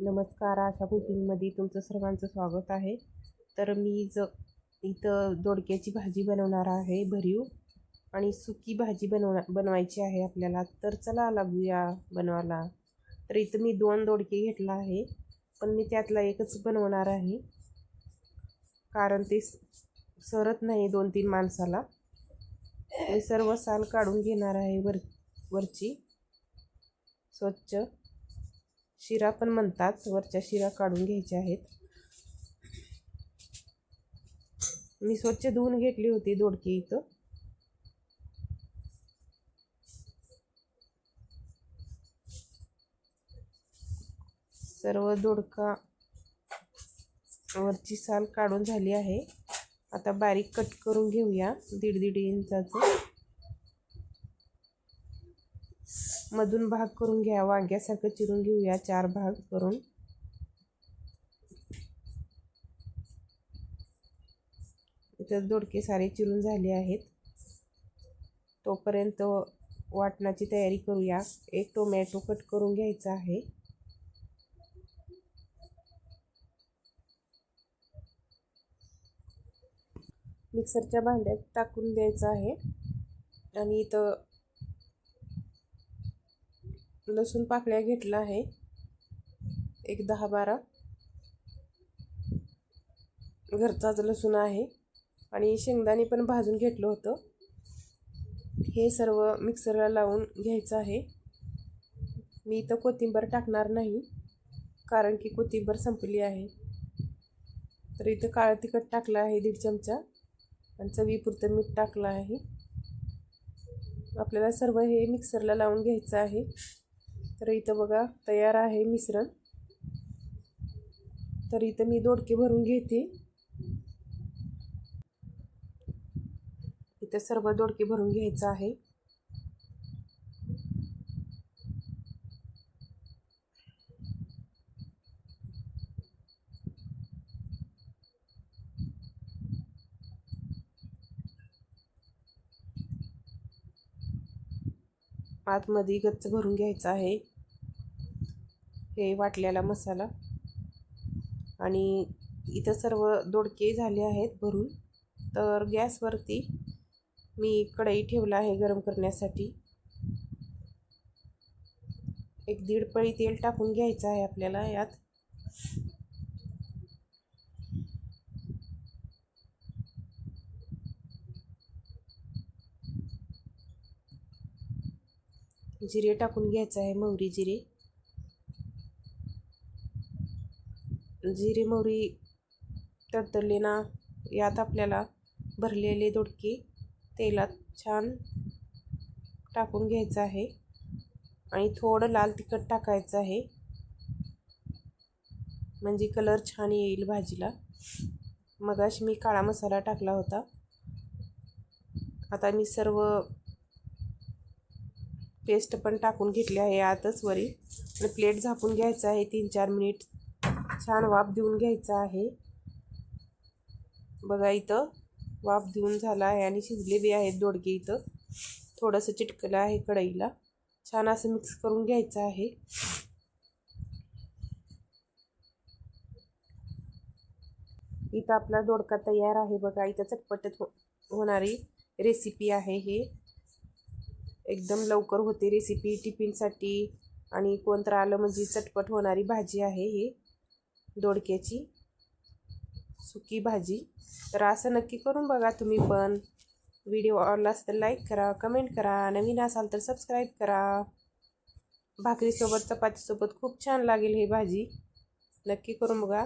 नमस्कार आशा कुकिंगमध्ये तुमचं सर्वांचं स्वागत आहे. तर मी ज इथं दोडक्याची भाजी बनवणार आहे भरीव. आणि सुकी भाजी बनवणार बनवायची आहे आपल्याला. तर चला लागूया बनवायला. तर इथं मी दोन दोडके घेतला आहे पण मी त्यातला एकच बनवणार आहे. कारण ते स- सरत नाही दोन तीन माणसाला. मी सर्व साल काढून घेणार आहे वर वरची. स्वच्छ. शिरा पण म्हणतात वरच्या शिरा काढून घ्यायच्या आहेत. मी स्वच्छ धुवून घेतली होती दोडकी इथं. सर्व दोडका वरची साल काढून झाली आहे. आता बारीक कट करून घेऊया दीड दीड इंचाचं. मधून भाग करून घ्या वांग्यासारखं चिरून घेऊया. चार भाग करून. इथं दोडके सारे चिरून झाले आहेत. तोपर्यंत वाटणाची तयारी करूया. एक टोमॅटो कट करून घ्यायचा आहे. मिक्सरच्या भांड्यात टाकून द्यायचं आहे. आणि इथं लसूण पाकळ्या घेतला आहे. एक दहा बारा. घरचाच लसूण आहे आणि शेंगदाणे पण भाजून घेतलं होतं. हे सर्व मिक्सरला लावून घ्यायचं आहे. मी इथं कोथिंबर टाकणार नाही कारण की कोथिंबर संपली आहे. तर इथं काळं तिखट टाकलं आहे दीड चमचा. आणि चवीपुरतं मीठ टाकलं आहे. आपल्याला सर्व हे मिक्सरला लावून घ्यायचं आहे. तर इथं बघा तयार आहे मिश्रण. तर इथं मी दोडके भरून घेते. इथं सर्व दोडके भरून घ्यायचं आहे. आतमध्ये गच्च भरून घ्यायचा आहे. हे वाटलेला मसाला. आणि इथं सर्व दोडके झाले आहेत भरून. तर गॅसवरती मी कढई ठेवला आहे गरम करण्यासाठी. एक दीड पळी तेल टाकून घ्यायचं आहे आपल्याला यात. जिरे टाकून घ्यायचं आहे मोहरी जिरे. जिरे मोहरी तडतडले ना यात आपल्याला भरलेले दोडके तेलात छान टाकून घ्यायचं आहे. आणि थोडं लाल तिखट टाकायचं आहे. म्हणजे कलर छान येईल भाजीला. मगाशी मी काळा मसाला टाकला होता. आता मी सर्व पेस्ट पण टाकून घेतली आहे आतच वरी. आणि प्लेट झाकून घ्यायचं आहे. तीन चार मिनिट छान वाफ देऊन घ्यायचं आहे. बघा इथं वाफ देऊन झाला आहे आणि शिजले बी आहेत दोडके इथं. थोडंसं चिटकलं आहे कढईला. छान असं मिक्स करून घ्यायचं आहे. इथं आपला दोडका तयार आहे. बघा इथं चटपटत हो होणारी रेसिपी आहे हे. एकदम लवकर होते रेसिपी टिफिनसाठी आणि कोणतं आलं म्हणजे चटपट होणारी भाजी आहे ही. दोडक्याची सुकी भाजी. तर असं नक्की करून बघा तुम्ही पण. व्हिडिओ आवडला असेल तर लाईक करा कमेंट करा. नवीन असाल तर सबस्क्राईब करा. भाकरीसोबत चपातीसोबत खूप छान लागेल ही भाजी. नक्की करून बघा.